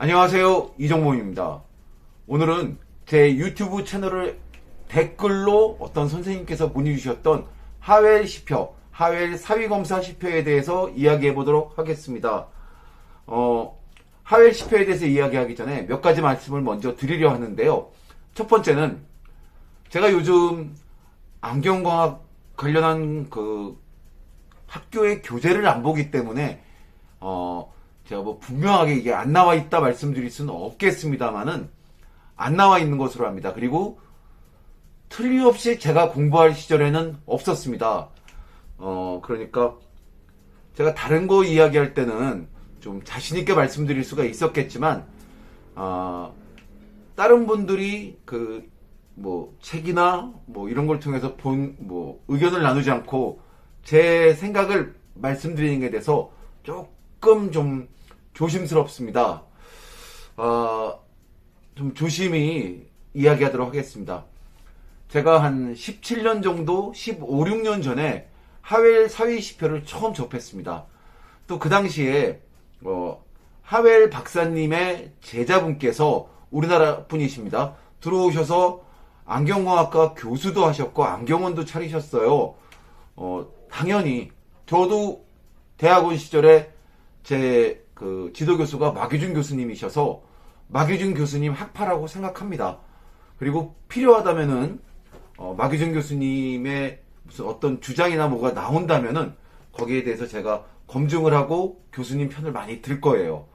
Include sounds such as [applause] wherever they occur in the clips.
안녕하세요. 이정모입니다. 오늘은 제 유튜브 채널을 댓글로 어떤 선생님께서 보내주셨던 하웰 10표, 하웰 사위검사 10표에 대해서 이야기해 보도록 하겠습니다. 어, 하웰 10표에 대해서 이야기하기 전에 몇 가지 말씀을 먼저 드리려 하는데요. 첫 번째는 제가 요즘 안경과학 관련한 그 학교의 교재를 안 보기 때문에 어 제가 뭐 분명하게 이게 안 나와 있다 말씀드릴 수는 없겠습니다만은 안 나와 있는 것으로 합니다. 그리고 틀림없이 제가 공부할 시절에는 없었습니다. 어 그러니까 제가 다른 거 이야기할 때는 좀 자신 있게 말씀드릴 수가 있었겠지만 아 다른 분들이 그 뭐 책이나 뭐 이런 걸 통해서 본 뭐 의견을 나누지 않고 제 생각을 말씀드리는 게 돼서 조금 좀 조심스럽습니다. 아, 좀 조심히 이야기하도록 하겠습니다. 제가 한 17년 정도, 15, 16년 전에 하웰 사위 시표를 처음 접했습니다. 또 그 당시에 어, 하웰 박사님의 제자분께서 우리나라 분이십니다. 들어오셔서 안경공학과 교수도 하셨고 안경원도 차리셨어요. 어, 당연히 저도 대학원 시절에 제 그 지도 교수가 마규준 교수님이셔서 마규준 교수님 학파라고 생각합니다. 그리고 필요하다면은 어, 마규준 교수님의 무슨 어떤 주장이나 뭐가 나온다면은 거기에 대해서 제가 검증을 하고 교수님 편을 많이 들 거예요.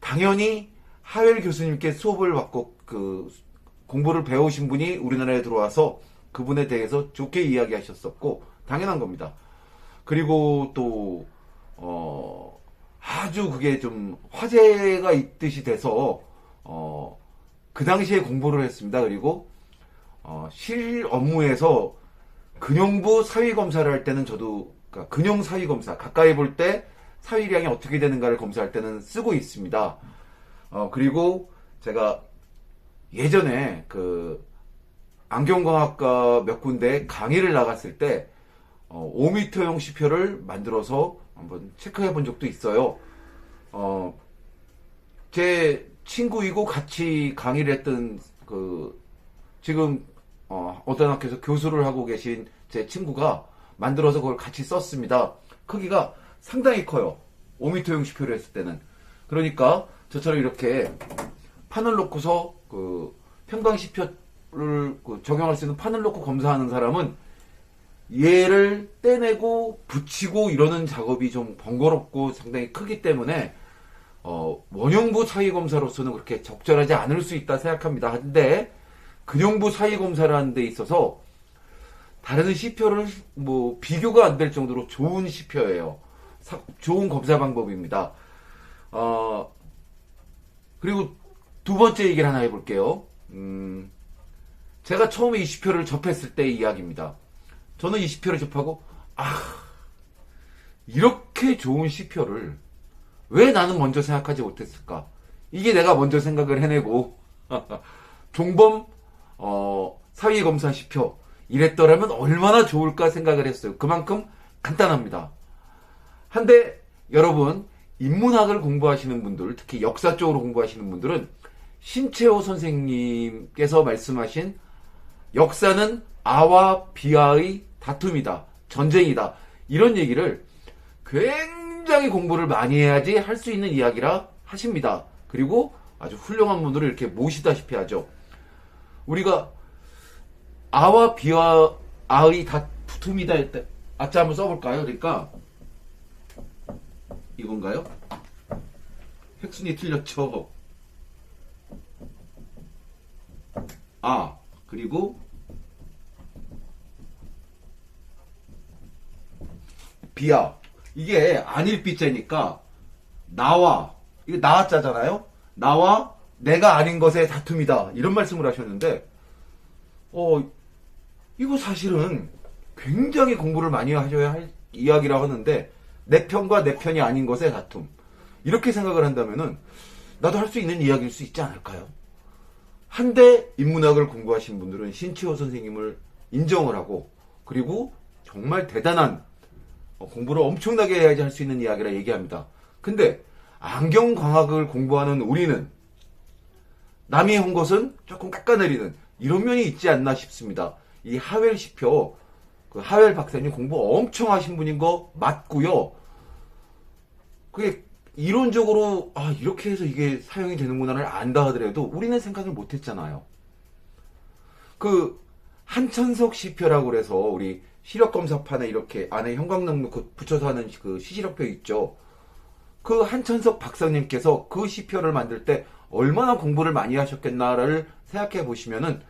당연히 하웰 교수님께 수업을 받고 그 공부를 배우신 분이 우리나라에 들어와서 그분에 대해서 좋게 이야기하셨었고 당연한 겁니다. 그리고 또 어, 아주 그게 좀 화제가 있듯이 돼서 어, 그 당시에 공부를 했습니다. 그리고 어, 실 업무에서 근용부 사위 검사를 할 때는 저도 그러니까 근용 사위 검사 가까이 볼 때 사위량이 어떻게 되는가를 검사할 때는 쓰고 있습니다. 어, 그리고 제가 예전에 그 안경광학과 몇 군데 강의를 나갔을 때 어, 5m형 시표를 만들어서 한번 체크해 본 적도 있어요. 어, 제 친구이고 같이 강의를 했던 그 지금 어, 어떤 학교에서 교수를 하고 계신 제 친구가 만들어서 그걸 같이 썼습니다. 크기가 상당히 커요. 5m형 시표를 했을 때는. 그러니까 저처럼 이렇게 판을 놓고서 그 평강 시표를 그 적용할 수 있는 판을 놓고 검사하는 사람은 얘를 떼내고 붙이고 이러는 작업이 좀 번거롭고 상당히 크기 때문에 어, 원형부 사위 검사로서는 그렇게 적절하지 않을 수 있다 생각합니다. 한데 근형부 사위 검사라는 데 있어서 다른 시표를 뭐 비교가 안 될 정도로 좋은 시표예요. 사- 좋은 검사 방법입니다. 어, 그리고 두 번째 얘기를 하나 해볼게요. 음, 제가 처음에 이 시표를 접했을 때의 이야기입니다. 저는 이 시표를 접하고 아 이렇게 좋은 시표를 왜 나는 먼저 생각하지 못했을까? 이게 내가 먼저 생각을 해내고 [laughs] 종범 어, 사위검사 시표 이랬더라면 얼마나 좋을까 생각을 했어요. 그만큼 간단합니다. 한데 여러분 인문학을 공부하시는 분들 특히 역사 쪽으로 공부하시는 분들은 신채호 선생님께서 말씀하신 역사는 아와 비아의 다툼이다. 전쟁이다. 이런 얘기를 굉장히 공부를 많이 해야지 할 수 있는 이야기라 하십니다. 그리고 아주 훌륭한 분들을 이렇게 모시다시피 하죠. 우리가 아와 비와 아의 다툼이다 했때 아자 한번 써볼까요? 그러니까 이건가요? 획순이 틀렸죠. 아 그리고 비야 이게 아닐 비자니까 나와 이게 나왔자잖아요? 나와 내가 아닌 것의 다툼이다. 이런 말씀을 하셨는데 어 이거 사실은 굉장히 공부를 많이 하셔야 할 이야기라고 하는데 내 편과 내 편이 아닌 것의 다툼. 이렇게 생각을 한다면은 나도 할 수 있는 이야기일 수 있지 않을까요? 한데 인문학을 공부하신 분들은 신치호 선생님을 인정을 하고 그리고 정말 대단한 어, 공부를 엄청나게 해야지 할 수 있는 이야기라 얘기합니다. 근데 안경 광학을 공부하는 우리는 남이 한 것은 조금 깎아내리는 이런 면이 있지 않나 싶습니다. 이 하웰 시표, 그 하웰 박사님 공부 엄청 하신 분인 거 맞고요. 그게 이론적으로 아 이렇게 해서 이게 사용이 되는구나를 안다 하더라도 우리는 생각을 못했잖아요. 그 한천석 시표라고 그래서 우리 시력 검사판에 이렇게 안에 형광등 그 붙여서 하는 그 시시력표 있죠. 그 한천석 박사님께서 그 시표를 만들 때 얼마나 공부를 많이 하셨겠나를 생각해 보시면은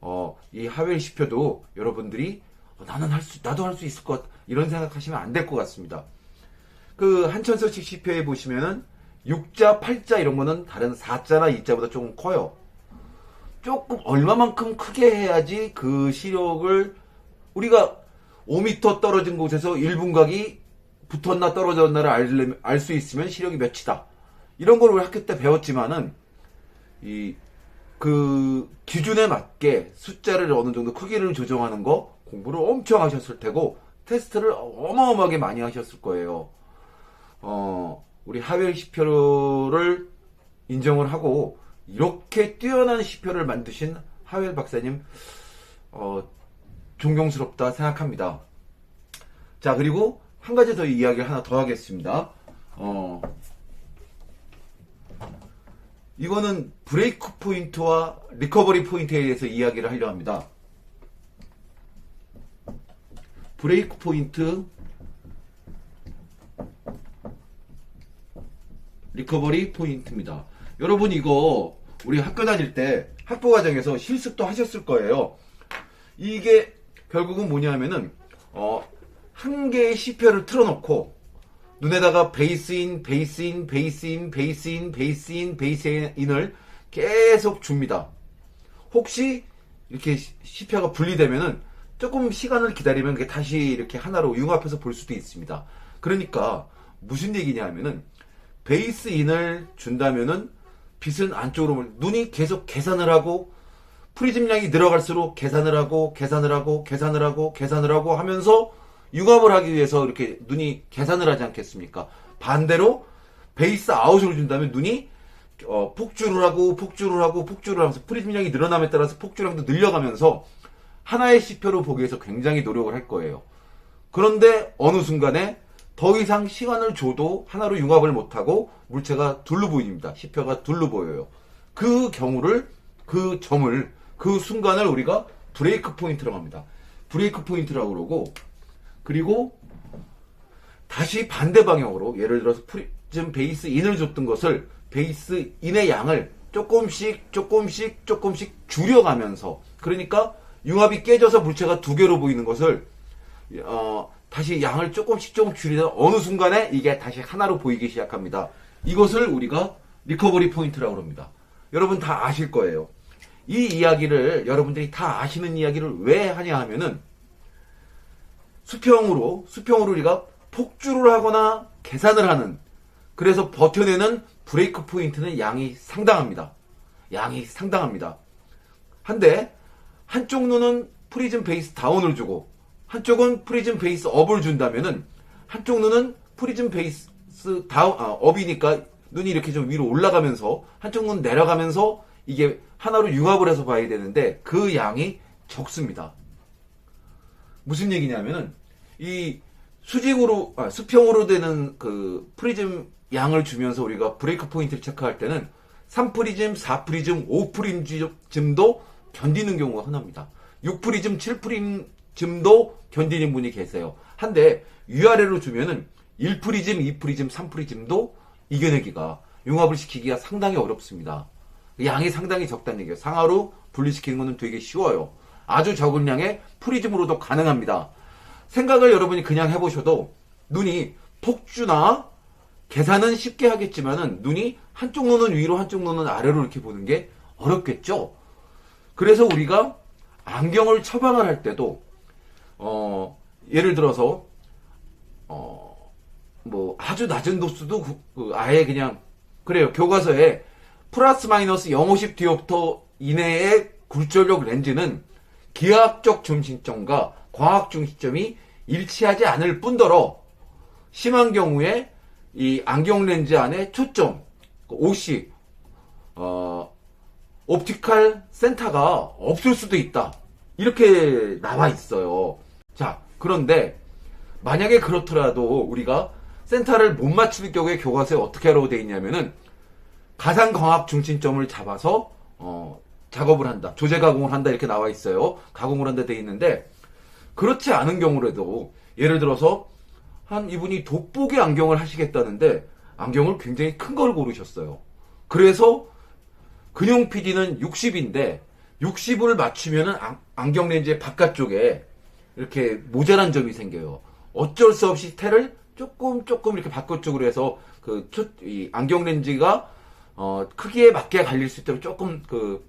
어, 이 하웰 시표도 여러분들이 어, 나는 할 수, 나도 할 수 있을 것 이런 생각하시면 안 될 것 같습니다. 그 한천석식 시표에 보시면은 6자, 8자 이런 거는 다른 4자나 2자보다 조금 커요. 조금 얼마만큼 크게 해야지 그 시력을 우리가 5m 떨어진 곳에서 1분 각이 붙었나 떨어졌나를 알 수 있으면 시력이 몇이다. 이런 걸 우리 학교 때 배웠지만은 이 그 기준에 맞게 숫자를 어느 정도 크기를 조정하는 거 공부를 엄청 하셨을 테고 테스트를 어마어마하게 많이 하셨을 거예요. 어, 우리 하웰 시표를 인정을 하고 이렇게 뛰어난 시표를 만드신 하웰 박사님 어, 존경스럽다 생각합니다. 자 그리고 한 가지 더 이야기를 하나 더 하겠습니다. 어, 이거는 브레이크 포인트와 리커버리 포인트에 대해서 이야기를 하려 합니다. 브레이크 포인트, 리커버리 포인트입니다. 여러분 이거 우리 학교 다닐 때 학부 과정에서 실습도 하셨을 거예요. 이게 결국은 뭐냐면은 어, 한 개의 시표를 틀어놓고 눈에다가 베이스인, 베이스인, 베이스인, 베이스인, 베이스인, 베이스인을 계속 줍니다. 혹시 이렇게 시표가 분리되면은 조금 시간을 기다리면 그게 다시 이렇게 하나로 융합해서 볼 수도 있습니다. 그러니까 무슨 얘기냐 하면은 베이스인을 준다면은 빛은 안쪽으로 눈이 계속 계산을 하고 프리즘량이 늘어갈수록 계산을 하고 계산을 하고 계산을 하고 계산을 하고 하면서 융합을 하기 위해서 이렇게 눈이 계산을 하지 않겠습니까? 반대로 베이스 아웃으로 준다면 눈이 어, 폭주를 하고 폭주를 하고 폭주를 하면서 프리즘량이 늘어남에 따라서 폭주량도 늘려가면서 하나의 시표로 보기 위해서 굉장히 노력을 할 거예요. 그런데 어느 순간에 더 이상 시간을 줘도 하나로 융합을 못하고 물체가 둘로 보입니다. 시표가 둘로 보여요. 그 경우를 그 점을 그 순간을 우리가 브레이크 포인트라고 합니다. 브레이크 포인트라고 그러고 그리고 다시 반대 방향으로 예를 들어서 프리즘 베이스 인을 줬던 것을 베이스 인의 양을 조금씩 조금씩 조금씩 줄여가면서 그러니까 융합이 깨져서 물체가 두 개로 보이는 것을 어, 다시 양을 조금씩 조금 줄이다 어느 순간에 이게 다시 하나로 보이기 시작합니다. 이것을 우리가 리커버리 포인트라고 합니다. 여러분 다 아실 거예요. 이 이야기를 여러분들이 다 아시는 이야기를 왜 하냐 하면은 수평으로 수평으로 우리가 폭주를 하거나 계산을 하는 그래서 버텨내는 브레이크 포인트는 양이 상당합니다. 양이 상당합니다. 한데 한쪽 눈은 프리즘 베이스 다운을 주고 한쪽은 프리즘 베이스 업을 준다면은 한쪽 눈은 프리즘 베이스 다운 아, 업이니까 눈이 이렇게 좀 위로 올라가면서 한쪽 눈 내려가면서 이게 하나로 융합을 해서 봐야 되는데 그 양이 적습니다. 무슨 얘기냐면은 이 수직으로 아, 수평으로 되는 그 프리즘 양을 주면서 우리가 브레이크 포인트를 체크할 때는 3프리즘, 4프리즘, 5프리즘도 견디는 경우가 흔합니다. 6프리즘, 7프리즘도 견디는 분이 계세요. 한데 위아래로 주면은 1프리즘, 2프리즘, 3프리즘도 이겨내기가 융합을 시키기가 상당히 어렵습니다. 양이 상당히 적다는 얘기예요. 상하로 분리시키는 것은 되게 쉬워요. 아주 적은 양의 프리즘으로도 가능합니다. 생각을 여러분이 그냥 해보셔도 눈이 폭주나 계산은 쉽게 하겠지만은 눈이 한쪽 눈은 위로 한쪽 눈은 아래로 이렇게 보는 게 어렵겠죠. 그래서 우리가 안경을 처방을 할 때도 어 예를 들어서 어 뭐 아주 낮은 도수도 그, 그 아예 그냥 그래요 교과서에 플러스 마이너스 0.50 디옵터 이내의 굴절력 렌즈는 기하학적 중심점과 광학 중심점이 일치하지 않을 뿐더러 심한 경우에 이 안경 렌즈 안에 초점, 그 OC, 어, 옵티칼 센터가 없을 수도 있다. 이렇게 나와 있어요. 자, 그런데 만약에 그렇더라도 우리가 센터를 못 맞출 경우에 교과서에 어떻게 하라고 되어 있냐면은 가상 광학 중심점을 잡아서 어, 작업을 한다. 조제 가공을 한다 이렇게 나와 있어요. 가공을 한다 되어 있는데 그렇지 않은 경우라도 예를 들어서 한 이분이 돋보기 안경을 하시겠다는데 안경을 굉장히 큰 걸 고르셨어요. 그래서 근용 PD는 60인데 60을 맞추면은 안- 안경 렌즈의 바깥쪽에 이렇게 모자란 점이 생겨요. 어쩔 수 없이 테를 조금 조금 이렇게 바깥쪽으로 해서 그 초- 이 안경 렌즈가 어, 크기에 맞게 갈릴 수 있도록 조금 그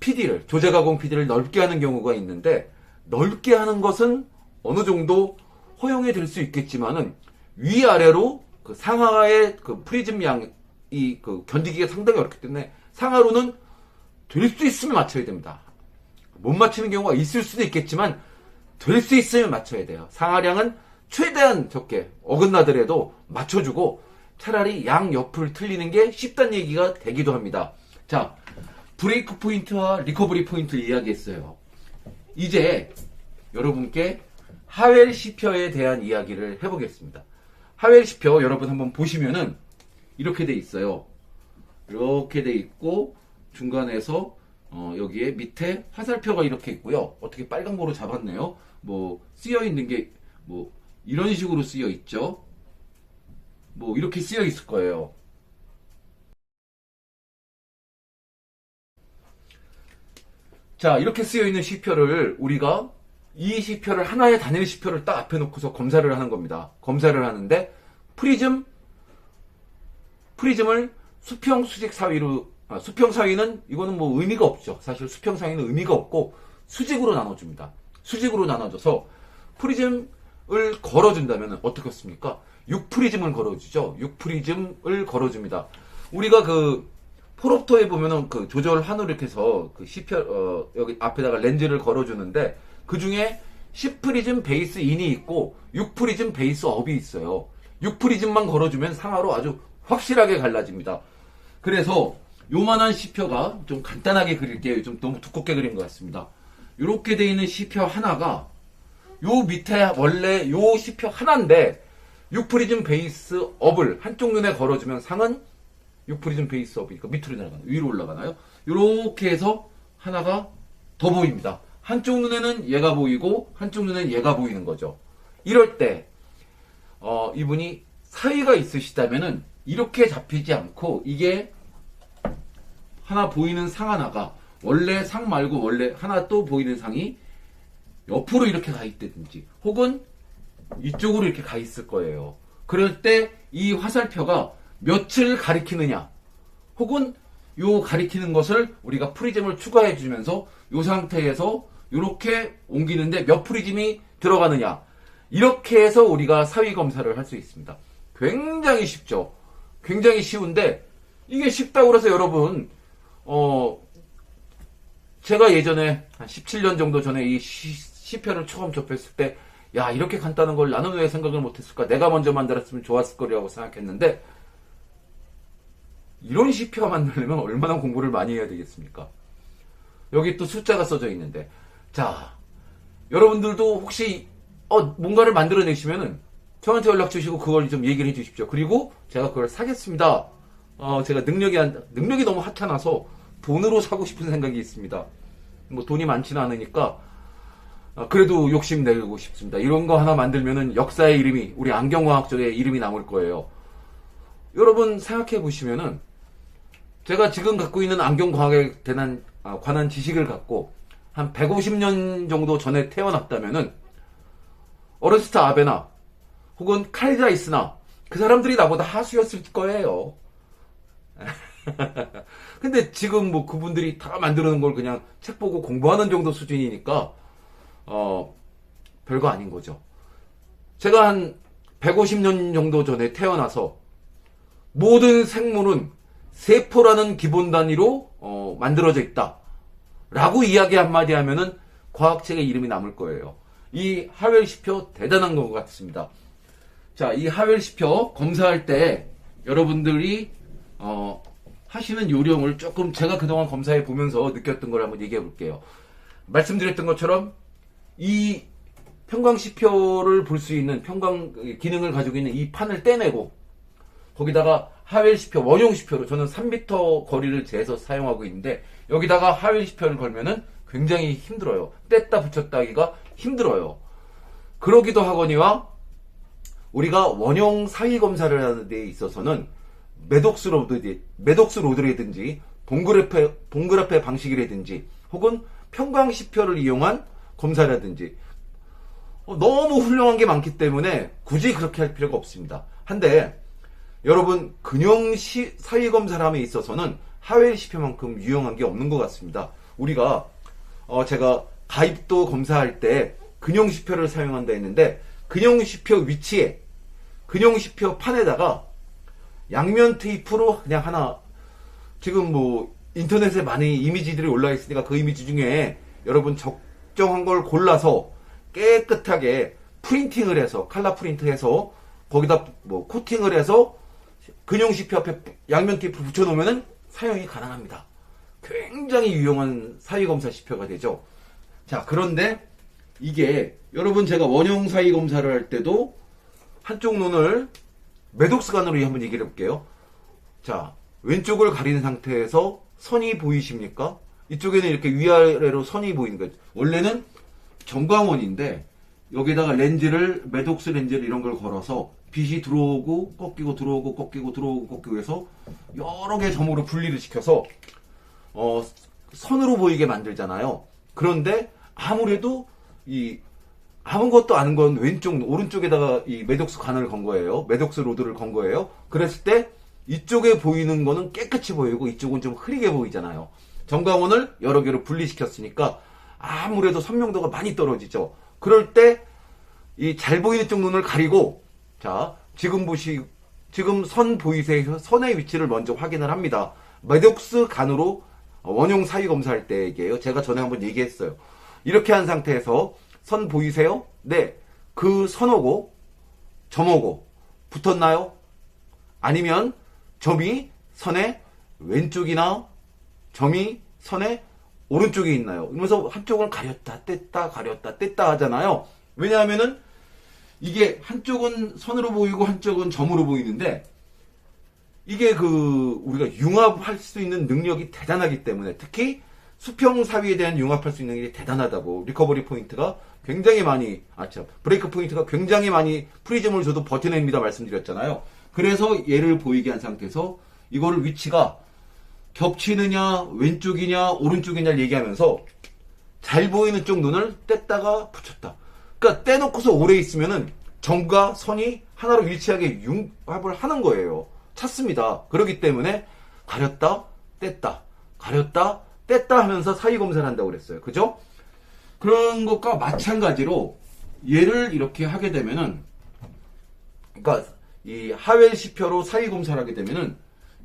PD를 조제 가공 PD를 넓게 하는 경우가 있는데 넓게 하는 것은 어느 정도 허용이 될 수 있겠지만은 위아래로 그 상하의 그 프리즘 양이 그 견디기가 상당히 어렵기 때문에 상하로는 될 수 있으면 맞춰야 됩니다. 못 맞추는 경우가 있을 수도 있겠지만 될 수 있으면 맞춰야 돼요. 상하량은 최대한 적게 어긋나더라도 맞춰주고 차라리 양 옆을 틀리는 게 쉽다는 얘기가 되기도 합니다. 자, 브레이크 포인트와 리커버리 포인트 이야기했어요. 이제 여러분께 하웰 시표에 대한 이야기를 해보겠습니다. 하웰 시표 여러분 한번 보시면은 이렇게 돼 있어요. 이렇게 돼 있고 중간에서 어, 여기에 밑에 화살표가 이렇게 있고요. 어떻게 빨간 거로 잡았네요. 뭐 쓰여 있는 게 뭐 이런 식으로 쓰여 있죠. 뭐 이렇게 쓰여 있을 거예요. 자, 이렇게 쓰여 있는 시표를 우리가 이 시표를 하나의 단일 시표를 딱 앞에 놓고서 검사를 하는 겁니다. 검사를 하는데 프리즘 프리즘을 수평 수직 사위로 아, 수평 사위는 이거는 뭐 의미가 없죠. 사실 수평 사위는 의미가 없고 수직으로 나눠줍니다. 수직으로 나눠줘서 프리즘을 걸어준다면 어떻겠습니까? 6프리즘을 걸어주죠. 6프리즘을 걸어줍니다. 우리가 그 포롭토에 보면은 그 조절 환으로 이렇게 해서 그 시표 어 여기 앞에다가 렌즈를 걸어주는데 그 중에 10프리즘 베이스 인이 있고 6프리즘 베이스 업이 있어요. 6프리즘만 걸어주면 상하로 아주 확실하게 갈라집니다. 그래서 요만한 시표가 좀 간단하게 그릴게요. 좀 너무 두껍게 그린 것 같습니다. 이렇게 돼 있는 시표 하나가 요 밑에 원래 요 시표 하나인데 6프리즘 베이스 업을 한쪽 눈에 걸어주면 상은 6프리즘 베이스 업이 그 밑으로 내려가나요? 위로 올라가나요? 이렇게 해서 하나가 더 보입니다. 한쪽 눈에는 얘가 보이고 한쪽 눈에는 얘가 보이는 거죠. 이럴 때 어, 이분이 사이가 있으시다면은 이렇게 잡히지 않고 이게 하나 보이는 상 하나가 원래 상 말고 원래 하나 또 보이는 상이 옆으로 이렇게 가 있다든지 혹은 이쪽으로 이렇게 가 있을 거예요. 그럴 때 이 화살표가 몇을 가리키느냐 혹은 요 가리키는 것을 우리가 프리즘을 추가해 주면서 요 상태에서 이렇게 옮기는데 몇 프리즘이 들어가느냐 이렇게 해서 우리가 사위 검사를 할 수 있습니다. 굉장히 쉽죠. 굉장히 쉬운데 이게 쉽다고 그래서 여러분 어 제가 예전에 한 17년 정도 전에 이 시, 시편을 처음 접했을 때, 야, 이렇게 간단한 걸 나는 왜 생각을 못했을까? 내가 먼저 만들었으면 좋았을 거라고 생각했는데, 이런 시표 만들려면 얼마나 공부를 많이 해야 되겠습니까? 여기 또 숫자가 써져 있는데, 자, 여러분들도 혹시, 어, 뭔가를 만들어내시면은, 저한테 연락 주시고 그걸 좀 얘기를 해 주십시오. 그리고 제가 그걸 사겠습니다. 어, 제가 능력이 안, 능력이 너무 하찮아서 돈으로 사고 싶은 생각이 있습니다. 뭐 돈이 많지는 않으니까 어, 그래도 욕심 내고 싶습니다. 이런 거 하나 만들면은 역사의 이름이 우리 안경과학적의 이름이 남을 거예요. 여러분 생각해 보시면은 제가 지금 갖고 있는 안경과학에 대한 아, 관한 지식을 갖고 한 150년 정도 전에 태어났다면은 어르스트 아베나 혹은 칼자이스나 그 사람들이 나보다 하수였을 거예요. [laughs] 근데 지금 뭐 그분들이 다 만드는 걸 그냥 책 보고 공부하는 정도 수준이니까 어 별거 아닌 거죠. 제가 한 150년 정도 전에 태어나서 모든 생물은 세포라는 기본 단위로 어, 만들어져 있다. 라고 이야기 한마디 하면은 과학책의 이름이 남을 거예요. 이 하웰 시표 대단한 것 같습니다. 자, 이 하웰 시표 검사할 때 여러분들이 어, 하시는 요령을 조금 제가 그동안 검사해 보면서 느꼈던 걸 한번 얘기해 볼게요. 말씀드렸던 것처럼 이 평광시표를 볼 수 있는 평광 기능을 가지고 있는 이 판을 떼내고 거기다가 하웰시표 원용시표로 저는 3m 거리를 재서 사용하고 있는데 여기다가 하웰시표를 걸면은 굉장히 힘들어요. 뗐다 붙였다 하기가 힘들어요. 그러기도 하거니와 우리가 원형 사위 검사를 하는 데 있어서는 매독스 로드, 매독스 로드라든지 동그라페, 동그라페 방식이라든지 혹은 평광시표를 이용한 검사라든지 어, 너무 훌륭한 게 많기 때문에 굳이 그렇게 할 필요가 없습니다. 한데 여러분 근형 시, 사위 검사함에 있어서는 하웰 시표만큼 유용한 게 없는 것 같습니다. 우리가 어, 제가 가입도 검사할 때 근형 시표를 사용한다 했는데 근형 시표 위치에 근형 시표 판에다가 양면 테이프로 그냥 하나 지금 뭐 인터넷에 많이 이미지들이 올라 있으니까 그 이미지 중에 여러분 적 정한 걸 골라서 깨끗하게 프린팅을 해서 칼라 프린트해서 거기다 뭐 코팅을 해서 근용시표 앞에 양면 테이프를 붙여놓으면 사용이 가능합니다. 굉장히 유용한 사위검사 시표가 되죠. 자 그런데 이게 여러분 제가 원형 사위 검사를 할 때도 한쪽 눈을 매독스관으로 한번 얘기를 해볼게요. 자 왼쪽을 가리는 상태에서 선이 보이십니까? 이쪽에는 이렇게 위아래로 선이 보이는 거예요. 원래는 정광원인데 여기다가 렌즈를 매독스 렌즈를 이런 걸 걸어서 빛이 들어오고 꺾이고 들어오고 꺾이고 들어오고 꺾이고 해서 여러 개 점으로 분리를 시켜서 어, 선으로 보이게 만들잖아요. 그런데 아무래도 이 아무것도 아는 건 왼쪽 오른쪽에다가 이 매독스 관을 건 거예요. 매독스 로드를 건 거예요. 그랬을 때 이쪽에 보이는 거는 깨끗이 보이고 이쪽은 좀 흐리게 보이잖아요. 정광원을 여러 개로 분리시켰으니까 아무래도 선명도가 많이 떨어지죠. 그럴 때 이 잘 보이는 쪽 눈을 가리고 자 지금 보시 지금 선 보이세요? 선의 위치를 먼저 확인을 합니다. 매독스 간으로 원용 사위 검사할 때 얘기예요. 제가 전에 한번 얘기했어요. 이렇게 한 상태에서 선 보이세요? 네. 그 선오고 점오고 붙었나요? 아니면 점이 선의 왼쪽이나 점이 선의 오른쪽에 있나요? 이러면서 한쪽을 가렸다 뗐다 가렸다 뗐다 하잖아요. 왜냐하면은 이게 한쪽은 선으로 보이고 한쪽은 점으로 보이는데 이게 그 우리가 융합할 수 있는 능력이 대단하기 때문에 특히 수평 사위에 대한 융합할 수 있는 게 대단하다고 리커버리 포인트가 굉장히 많이 아참 브레이크 포인트가 굉장히 많이 프리즘을 줘도 버텨냅니다 말씀드렸잖아요. 그래서 얘를 보이게 한 상태에서 이거를 위치가 겹치느냐 왼쪽이냐 오른쪽이냐를 얘기하면서 잘 보이는 쪽 눈을 뗐다가 붙였다. 그러니까 떼놓고서 오래 있으면은 점과 선이 하나로 일치하게 융합을 하는 거예요. 찾습니다. 그렇기 때문에 가렸다 뗐다 가렸다 뗐다 하면서 사이 검사를 한다고 그랬어요. 그죠? 그런 것과 마찬가지로 얘를 이렇게 하게 되면은 그러니까 이 하웰 시표로 사이 검사를 하게 되면은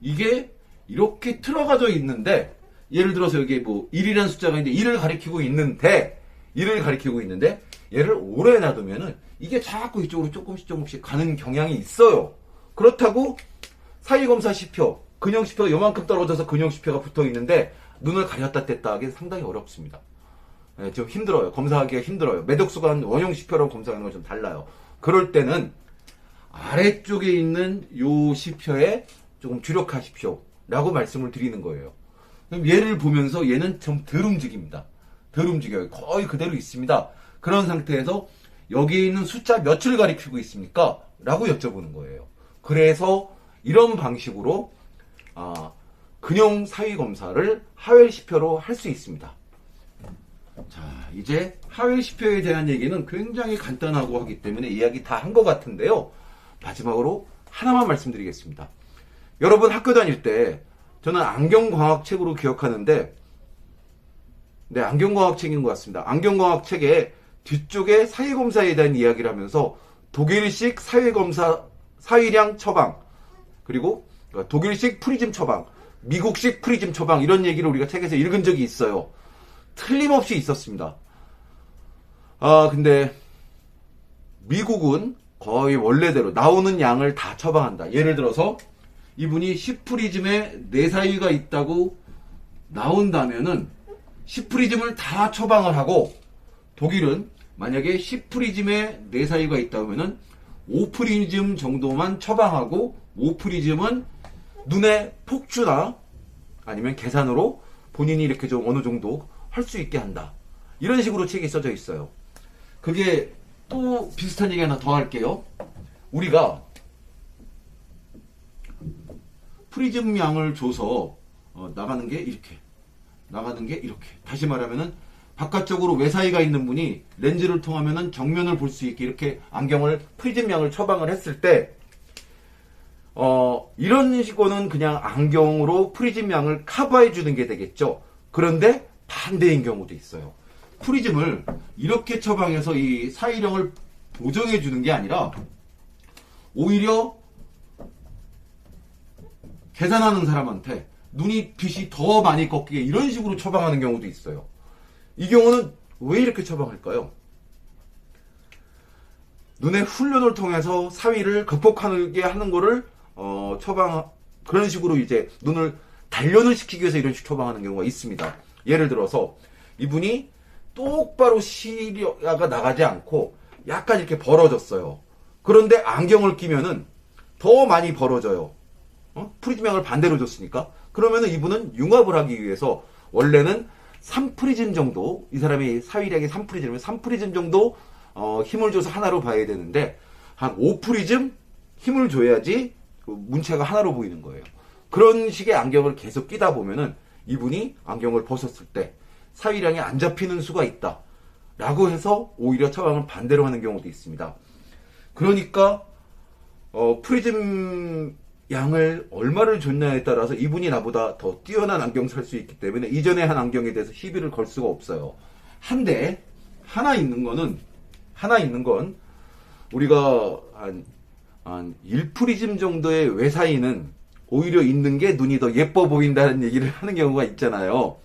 이게 이렇게 틀어가져 있는데 예를 들어서 여기 뭐 1이라는 숫자가 있는데 1을 가리키고 있는데 1을 가리키고 있는데 얘를 오래 놔두면은 이게 자꾸 이쪽으로 조금씩 조금씩 가는 경향이 있어요. 그렇다고 사이검사 시표, 근형 시표가 요만큼 떨어져서 근형 시표가 붙어 있는데 눈을 가렸다 뗐다 하기 상당히 어렵습니다. 네, 좀 힘들어요. 검사하기가 힘들어요. 매독수관 원형 시표랑 검사하는 건 좀 달라요. 그럴 때는 아래쪽에 있는 요 시표에 조금 주력하십시오. 라고 말씀을 드리는 거예요. 그럼 얘를 보면서 얘는 좀 덜 움직입니다. 덜 움직여요. 거의 그대로 있습니다. 그런 상태에서 여기에 있는 숫자 몇을 가리키고 있습니까? 라고 여쭤보는 거예요. 그래서 이런 방식으로 아, 근형 사위 검사를 하웰 시표로 할 수 있습니다. 자, 이제 하웰 시표에 대한 얘기는 굉장히 간단하고 하기 때문에 이야기 다 한 것 같은데요. 마지막으로 하나만 말씀드리겠습니다. 여러분 학교 다닐 때 저는 안경광학책으로 기억하는데 네, 안경광학책인 것 같습니다. 안경광학책에 뒤쪽에 사회검사에 대한 이야기를 하면서 독일식 사회검사 사회량 처방 그리고 독일식 프리즘 처방 미국식 프리즘 처방 이런 얘기를 우리가 책에서 읽은 적이 있어요. 틀림없이 있었습니다. 아 근데 미국은 거의 원래대로 나오는 양을 다 처방한다. 예를 들어서 이분이 10프리즘에 내사위가 있다고 나온다면은 10프리즘을 다 처방을 하고 독일은 만약에 10프리즘에 내사위가 있다면은 5프리즘 정도만 처방하고 5프리즘은 눈에 폭주나 아니면 계산으로 본인이 이렇게 좀 어느 정도 할 수 있게 한다. 이런 식으로 책이 써져 있어요. 그게 또 비슷한 얘기 하나 더 할게요. 우리가 프리즘 양을 줘서 어, 나가는 게 이렇게 나가는 게 이렇게 다시 말하면은 바깥쪽으로 외사이가 있는 분이 렌즈를 통하면은 정면을 볼 수 있게 이렇게 안경을 프리즘 양을 처방을 했을 때 어, 이런 식으로는 그냥 안경으로 프리즘 양을 커버해 주는 게 되겠죠. 그런데 반대인 경우도 있어요. 프리즘을 이렇게 처방해서 이 사이령을 보정해 주는 게 아니라 오히려 계산하는 사람한테 눈이 빛이 더 많이 꺾이게 이런 식으로 처방하는 경우도 있어요. 이 경우는 왜 이렇게 처방할까요? 눈의 훈련을 통해서 사위를 극복하게 하는 거를 어, 처방 그런 식으로 이제 눈을 단련을 시키기 위해서 이런 식 처방하는 경우가 있습니다. 예를 들어서 이분이 똑바로 시야가 나가지 않고 약간 이렇게 벌어졌어요. 그런데 안경을 끼면은 더 많이 벌어져요. 어? 프리즘양을 반대로 줬으니까. 그러면은 이분은 융합을 하기 위해서 원래는 3프리즘 정도, 이 사람이 사위량이 3프리즘이면 3프리즘 정도 어, 힘을 줘서 하나로 봐야 되는데 한 5프리즘 힘을 줘야지 그 문체가 하나로 보이는 거예요. 그런 식의 안경을 계속 끼다 보면은 이분이 안경을 벗었을 때 사위량이 안 잡히는 수가 있다. 라고 해서 오히려 처방을 반대로 하는 경우도 있습니다. 그러니까 어, 프리즘 양을 얼마를 줬냐에 따라서 이분이 나보다 더 뛰어난 안경 살 수 있기 때문에 이전에 한 안경에 대해서 시비를 걸 수가 없어요. 한데 하나 있는 거는 하나 있는 건 우리가 한, 한 1프리즘 정도의 외사이는 오히려 있는 게 눈이 더 예뻐 보인다는 얘기를 하는 경우가 있잖아요.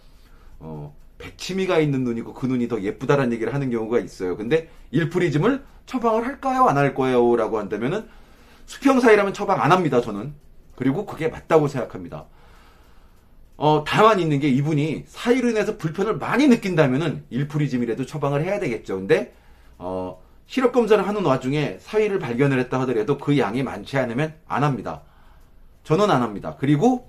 어, 백치미가 있는 눈이고 그 눈이 더 예쁘다라는 얘기를 하는 경우가 있어요. 근데 1프리즘을 처방을 할까요? 안 할 거예요? 라고 한다면은 수평사이라면 처방 안 합니다, 저는. 그리고 그게 맞다고 생각합니다. 어, 다만 있는 게 이분이 사이로 인해서 불편을 많이 느낀다면은 1프리즘이라도 처방을 해야 되겠죠. 근데, 어, 시력 검사를 하는 와중에 사이를 발견을 했다 하더라도 그 양이 많지 않으면 안 합니다. 저는 안 합니다. 그리고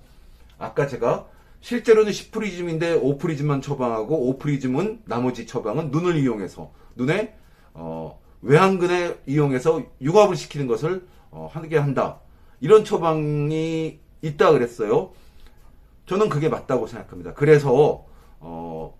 아까 제가 실제로는 10프리즘인데 5프리즘만 처방하고 5프리즘은 나머지 처방은 눈을 이용해서 눈에 어, 외항근에 이용해서 융합을 시키는 것을 어, 하게 한다. 이런 처방이 있다 그랬어요. 저는 그게 맞다고 생각합니다. 그래서 어,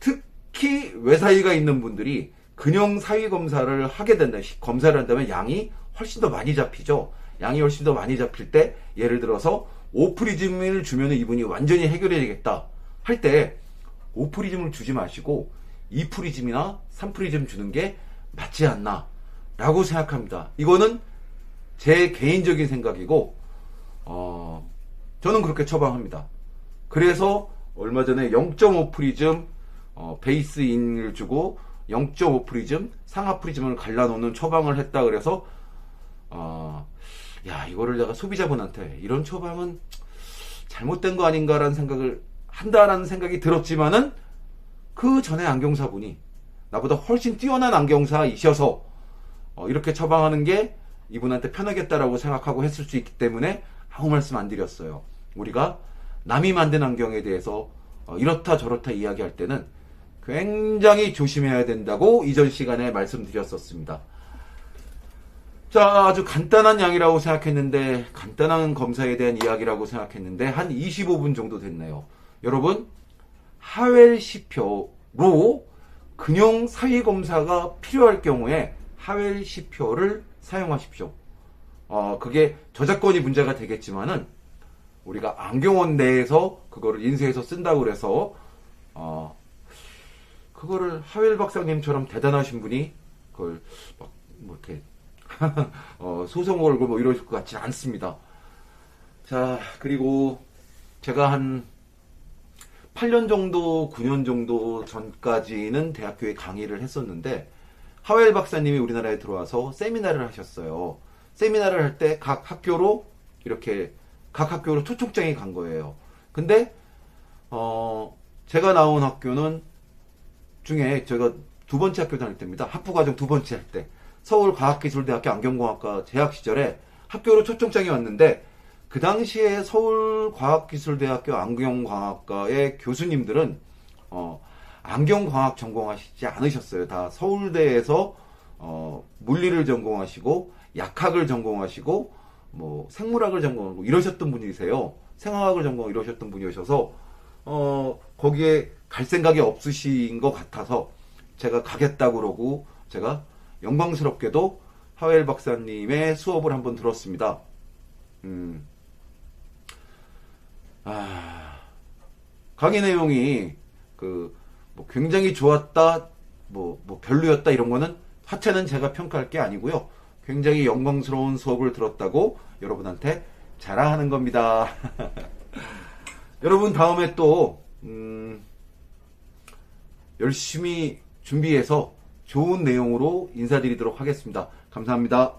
특히 외사이가 있는 분들이 근형 사위 검사를 하게 된다. 검사를 한다면 양이 훨씬 더 많이 잡히죠. 양이 훨씬 더 많이 잡힐 때 예를 들어서 5프리즘을 주면 이분이 완전히 해결해야겠다 할때 5프리즘을 주지 마시고 2프리즘이나 3프리즘 주는 게 맞지 않나 라고 생각합니다. 이거는 제 개인적인 생각이고 어, 저는 그렇게 처방합니다. 그래서 얼마 전에 0.5 프리즘 어, 베이스인을 주고 0.5 프리즘 상하 프리즘을 갈라놓는 처방을 했다 그래서 어, 야 이거를 내가 소비자분한테 이런 처방은 잘못된 거 아닌가라는 생각을 한다라는 생각이 들었지만은 그 전에 안경사분이 나보다 훨씬 뛰어난 안경사이셔서 어, 이렇게 처방하는 게 이분한테 편하겠다라고 생각하고 했을 수 있기 때문에 아무 말씀 안 드렸어요. 우리가 남이 만든 안경에 대해서 어, 이렇다 저렇다 이야기할 때는 굉장히 조심해야 된다고 이전 시간에 말씀드렸었습니다. 자, 아주 간단한 양이라고 생각했는데, 간단한 검사에 대한 이야기라고 생각했는데, 한 25분 정도 됐네요. 여러분, 하웰 시표로 근형 사위 검사가 필요할 경우에 하웰 시표를 사용하십시오. 어, 그게 저작권이 문제가 되겠지만은, 우리가 안경원 내에서 그거를 인쇄해서 쓴다고 그래서, 어, 그거를 하웰 박사님처럼 대단하신 분이 그걸 막, 뭐 이렇게 [laughs] 어, 소송 걸고 뭐 이럴 것 같지 않습니다. 자, 그리고 제가 한 8년 정도, 9년 정도 전까지는 대학교에 강의를 했었는데, 하웰 박사님이 우리나라에 들어와서 세미나를 하셨어요. 세미나를 할 때 각 학교로 이렇게 각 학교로 초청장이 간 거예요. 근데 어 제가 나온 학교는 중에 제가 두 번째 학교 다닐 때입니다. 학부 과정 두 번째 할 때 서울 과학기술대학교 안경공학과 재학 시절에 학교로 초청장이 왔는데 그 당시에 서울 과학기술대학교 안경광학과의 교수님들은 어, 안경광학 전공하시지 않으셨어요. 다 서울대에서 어, 물리를 전공하시고 약학을 전공하시고 뭐 생물학을 전공하고 이러셨던 분이세요. 생화학을 전공하고 이러셨던 분이셔서 어, 거기에 갈 생각이 없으신 것 같아서 제가 가겠다 그러고 제가 영광스럽게도 하웰 박사님의 수업을 한번 들었습니다. 음, 아, 강의 내용이 그, 뭐 굉장히 좋았다, 뭐, 뭐 별로였다 이런 거는 하체는 제가 평가할 게 아니고요. 굉장히 영광스러운 수업을 들었다고 여러분한테 자랑하는 겁니다. [laughs] 여러분 다음에 또, 음, 열심히 준비해서 좋은 내용으로 인사드리도록 하겠습니다. 감사합니다.